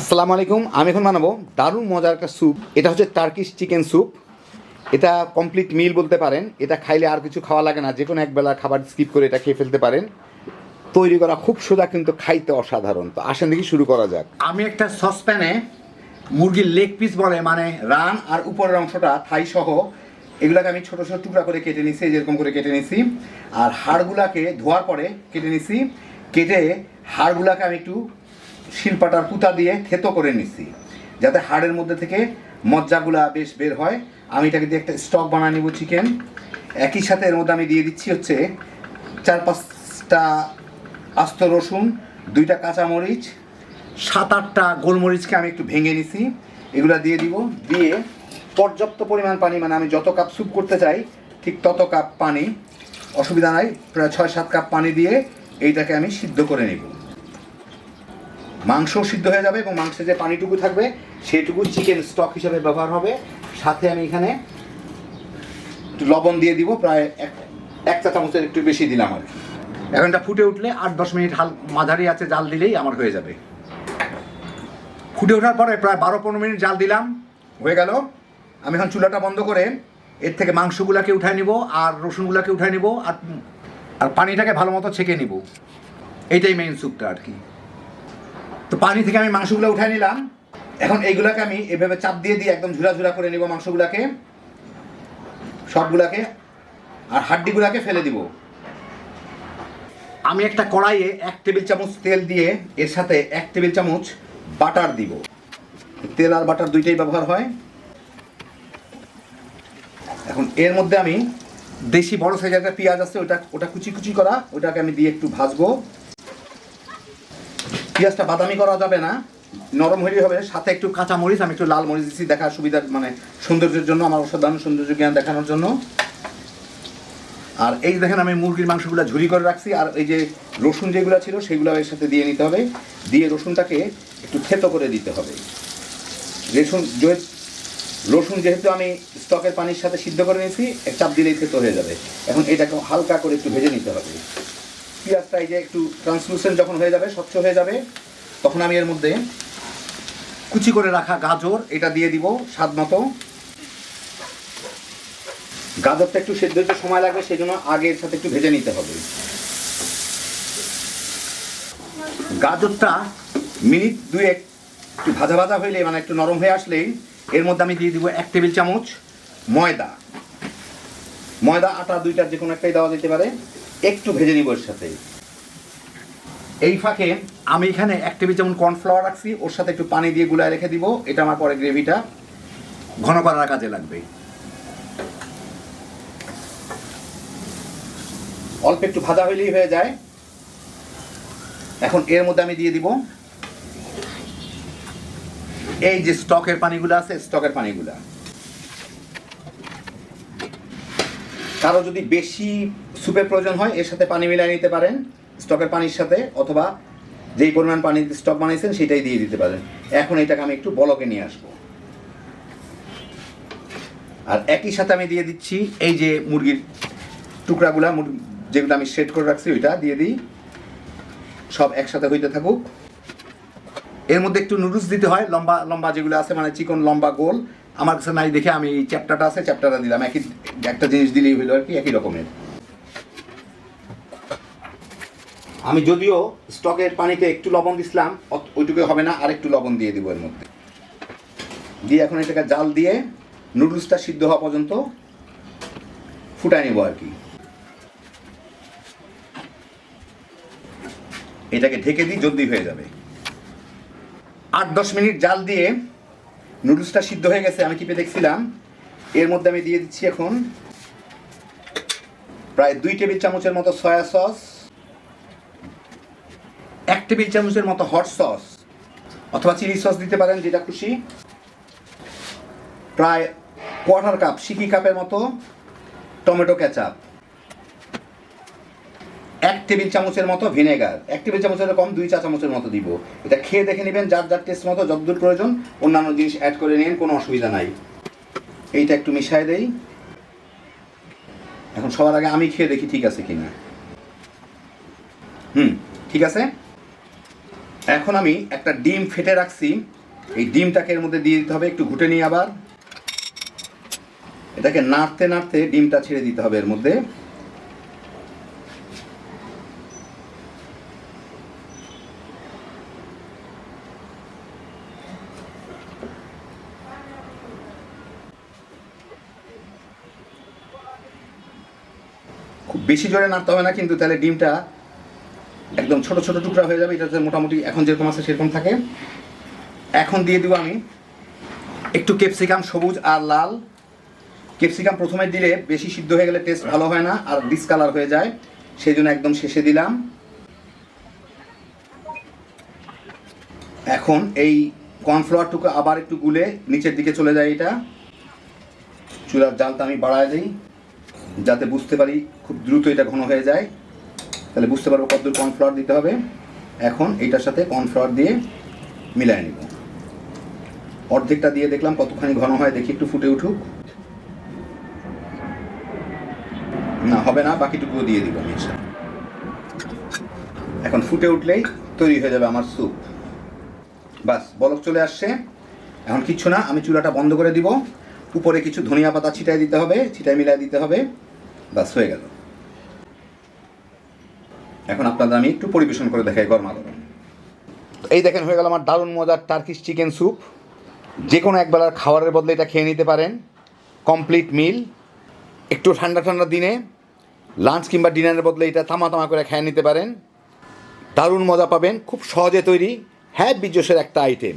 আসসালামু আলাইকুম, আমি এখন বানাবো দারুণ মজার একটা স্যুপ এটা হচ্ছে টার্কিশ চিকেন স্যুপ এটা কমপ্লিট মিল বলতে পারেন। এটা খাইলে আর কিছু খাওয়া লাগে না যে কোনো একবেলা খাবার স্কিপ করে এটা খেয়ে ফেলতে পারেন। তৈরি করা খুব সোজা কিন্তু খাইতে অসাধারণ। তো আসেন দেখি শুরু করা যাক। আমি একটা সসপ্যানে মুরগির লেগ পিস বলে মানে রান আর উপরের অংশটা, থাই সহ, এগুলাকে আমি ছোটো ছোটো টুকরা করে কেটে নিছি যেরকম করে কেটে নিছি। আর হাড়গুলাকে ধোয়ার পরে কেটে নিছি। কেটে হাড়গুলাকে আমি একটু শিলপাটার পুঁতা দিয়ে থেতো করে নিছি, যাতে হাড়ের মধ্যে থেকে মজ্জাগুলা বেশ বের হয়। আমি এটাকে দিয়ে একটা স্টক বানিয়ে নিব চিকেন। একই সাথে এর মধ্যে আমি দিয়ে দিচ্ছি হচ্ছে চার পাঁচটা আস্ত রসুন, দুইটা কাঁচামরিচ, সাত আটটা গোলমরিচকে আমি একটু ভেঙে নিছি। এগুলো দিয়ে দিব। দিয়ে পর্যাপ্ত পরিমাণ পানি মানে আমি যত কাপ স্যুপ করতে চাই, ঠিক তত কাপ পানি। অসুবিধা নাই, প্রায় ছয় সাত কাপ পানি দিয়ে এইটাকে আমি সিদ্ধ করে নিব। মাংস সিদ্ধ হয়ে যাবে এবং মাংসের যে পানিটুকু থাকবে, সেটুকু চিকেন স্টক হিসাবে ব্যবহার হবে। সাথে আমি এখানে একটু লবণ দিয়ে দিব, প্রায় এক চা চামচের একটু বেশি দিলাম আর এখন এটা ফুটে উঠলে আট দশ মিনিট হাল মাঝারি আছে জাল দিলেই আমার হয়ে যাবে। ফুটে ওঠার পরে প্রায় বারো পনেরো মিনিট জাল দিলাম, হয়ে গেল। আমি এখন চুলাটা বন্ধ করে এর থেকে মাংসগুলাকে উঠায় নিব আর রসুনগুলাকে উঠায় নিব আর আর পানিটাকে ভালো মতো ছেঁকে নিব। এইটাই মেইন স্যুপটা আর কি। তো পানি থেকে আমি মাংসগুলো উঠাই নিলাম। এখন এইগুলাকে আমি এভাবে চাপ দিয়ে দিয়ে একদম ঝুরা ঝুরা করে নিব মাংসগুলাকে, সবগুলাকে, আর হাড্ডিগুলাকে ফেলে দিব। আমি একটা কড়াইয়ে এক টেবিল চামচ তেল দিয়ে এর সাথে এক টেবিল চামচ বাটার দিব। তেল আর বাটার দুইটাই ব্যবহার হয়। এখন এর মধ্যে আমি দেশি বড় সাইজের একটা পেঁয়াজ আছে, ওটা ওটা কুচি কুচি করা, ওটাকে আমি দিয়ে একটু ভাজবো। পেঁয়াজটা বাদামি করা যাবে না, নরম হলেই হবে, সাথে একটু কাঁচা মরিচ, আমি একটু লাল মরিচ দিচ্ছি দেখার সুবিধার মানে সৌন্দর্যের জন্য, আমার অসাধারণ সৌন্দর্য জ্ঞান দেখানোর জন্য। আর এই দেখেন, আমি মুরগির মাংসগুলো ঝুরি করে রাখছি, আর এই যে রসুন যেগুলো ছিল, সেগুলো এর সাথে দিয়ে নিতে হবে। দিয়ে রসুনটাকে একটু থেতো করে দিতে হবে। রসুন রসুন যেহেতু আমি স্টকের পানির সাথে সিদ্ধ করে নিয়েছি চাপ দিলেই থেতো হয়ে যাবে। এখন এটাকে হালকা করে একটু ভেজে নিতে হবে। পেঁয়াজটা এই যে একটু ট্রান্সলুসেন্ট যখন হয়ে যাবে, স্বচ্ছ হয়ে যাবে, তখন আমি এর মধ্যে কুচি করে রাখা গাজর, এটা দিয়ে দিব স্বাদ মতো। গাজরটা একটু সেদ্ধ হতে সময় লাগবে সেই জন্য আগে এর সাথে একটু ভেজে নিতে হবে। গাজরটা মিনিট দুয়েক একটু ভাজা ভাজা হইলে মানে একটু নরম হয়ে আসলেই, এর মধ্যে আমি দিয়ে দিব এক টেবিল চামচ ময়দা। ময়দা, আটা দুইটার যে কোনো একটাই দেওয়া যেতে পারে। একটু ভেজে নিব এর সাথে। এই ফাঁকে আমি এখানে এক টেবিল চামচ কর্নফ্লাওয়ার রাখছি, ওর সাথে একটু পানি দিয়ে গুলায় রেখে দিব। এটা আমার পরে গ্রেভিটা ঘন করার কাজে লাগবে। অল্প একটু ভাজা হইলেই হয়ে যায়। এখন এর মধ্যে আমি দিয়ে দিব এই যে স্টকের পানিগুলো আছে, স্টকের পানিগুলা। কারও যদি বেশি স্যুপের প্রয়োজন হয়, এর সাথে পানি মিলিয়ে নিতে পারেন, স্টকের পানির সাথে, অথবা যেই পরিমাণ পানি স্টক বানিয়েছেন সেটাই দিয়ে দিতে পারেন। এখন এটাকে আমি একটু বলকে নিয়ে আসব। আর একই সাথে আমি দিয়ে দিচ্ছি এই যে মুরগির টুকরাগুলা যেগুলো আমি সেট করে রাখছি, ওইটা দিয়ে দিই। সব একসাথে হইতে থাকুক। এর মধ্যে একটু নুডলস দিতে হয়, লম্বা লম্বা যেগুলো আছে মানে চিকন, লম্বা গোল। আমার কাছে নাই দেখে আমি এই চ্যাপ্টারটা আছে চ্যাপ্টারটা দিলাম। একই একটা জিনিস দিলেই হইল আর কি, একই রকমের। আমি যদিও স্টকের পানিতে একটু লবণ দিছিলাম ওইটুকু হবে না আর একটু লবণ দিয়ে দিব এর মধ্যে। দিয়ে এখন এটাকে জাল দিয়ে নুডলসটা সিদ্ধ হওয়া পর্যন্ত ফুটাই নেব আর কি। এটাকে ঢেকে দিই, জলদি হয়ে যাবে। আট দশ মিনিট জাল দিয়ে নুডলসটা সিদ্ধ হয়ে গেছে, আমি টিপে দেখছিলাম। এর মধ্যে আমি দিয়ে দিচ্ছি এখন প্রায় দুই টেবিল চামচের মতো সয়া সস, এক টেবিল চামচের মতো হট সস, অথবা চিলি সস দিতে পারেন, যেটা খুশি। প্রায় কোয়ার্টার কাপ, সিকি কাপের মতো টমেটো কেচাপ। এক টেবিল চামচের মতো ভিনেগার। এক টেবিল চামচের কম, দুই চা চামচের মতো দিব। এটা খেয়ে দেখে নেবেন, যার যার টেস্ট মতো, যতদূর প্রয়োজন, অন্যান্য জিনিস অ্যাড করে নিন, কোনো অসুবিধা নাই। এইটা একটু মিশাই দেই। এখন সবার আগে আমি খেয়ে দেখি ঠিক আছে কিনা। হুম, ঠিক আছে? এখন আমি একটা ডিম ফেটে রাখছি। এই ডিমটাকে এর মধ্যে দিয়ে দিতে হবে, একটু ঘুটে নিই আবার। এটাকে নাড়তে নাড়তে ডিমটা ছেড়ে দিতে হবে এর মধ্যে। খুব বেশি জোরে নাড়তে হবে না, কিন্তু তাহলে ডিমটা একদম ছোট ছোট টুকরা হয়ে যাবে, এটাতে মোটামুটি এখন যেরকম আছে সেরকম থাকে। এখন দিয়ে দিব আমি একটু ক্যাপসিকাম সবুজ আর লাল। ক্যাপসিকাম প্রথমে দিলে বেশি সিদ্ধ হয়ে গেলে টেস্ট ভালো হয় না আর ডিসকালার হয়ে যায়, সেই জন্য একদম শেষে দিলাম। এখন এই কর্নফ্লাওয়ারটুকু আবার একটু গুলে নিচের দিকে চলে যায় এটা। চুলার জালটা আমি বাড়ায় দিই। যাতে বুঝতে পারি খুব দ্রুত এটা ঘন হয়ে যায়, তাহলে বুঝতে পারব কতদূর কর্নফ্লাওয়ার দিতে হবে। এখন এটার সাথে কর্নফ্লাওয়ার দিয়ে মিলাই নিব। অর্ধেকটা দিয়ে দেখলাম কতখানি ঘন হয়, দেখি একটু ফুটে উঠুক। না, হবে না, বাকিটুকুও দিয়ে দিব আমি এখন ফুটে উঠলেই তৈরি হয়ে যাবে আমার স্যুপ বাস, বলক চলে আসছে। এখন কিচ্ছু না, আমি চুলাটা বন্ধ করে দিব। উপরে কিছু ধনিয়া পাতা ছিটাই দিতে হবে, ছিটাই মিলাই দিতে হবে বাস হয়ে গেল। এখন আপনাদের আমি একটু পরিবেশন করে দেখাই গরমা গরম এই দেখেন হয়ে গেল আমার দারুণ মজার টার্কিশ চিকেন স্যুপ যে কোনো একবেলার খাবারের বদলে এটা খেয়ে নিতে পারেন। কমপ্লিট মিল একটু ঠান্ডা ঠান্ডা দিনে। লাঞ্চ কিংবা ডিনারের বদলে এটা তামা তামা করে খেয়ে নিতে পারেন। দারুণ মজা পাবেন। খুব সহজে তৈরি। হ্যাঁ বিজোসের একটা আইটেম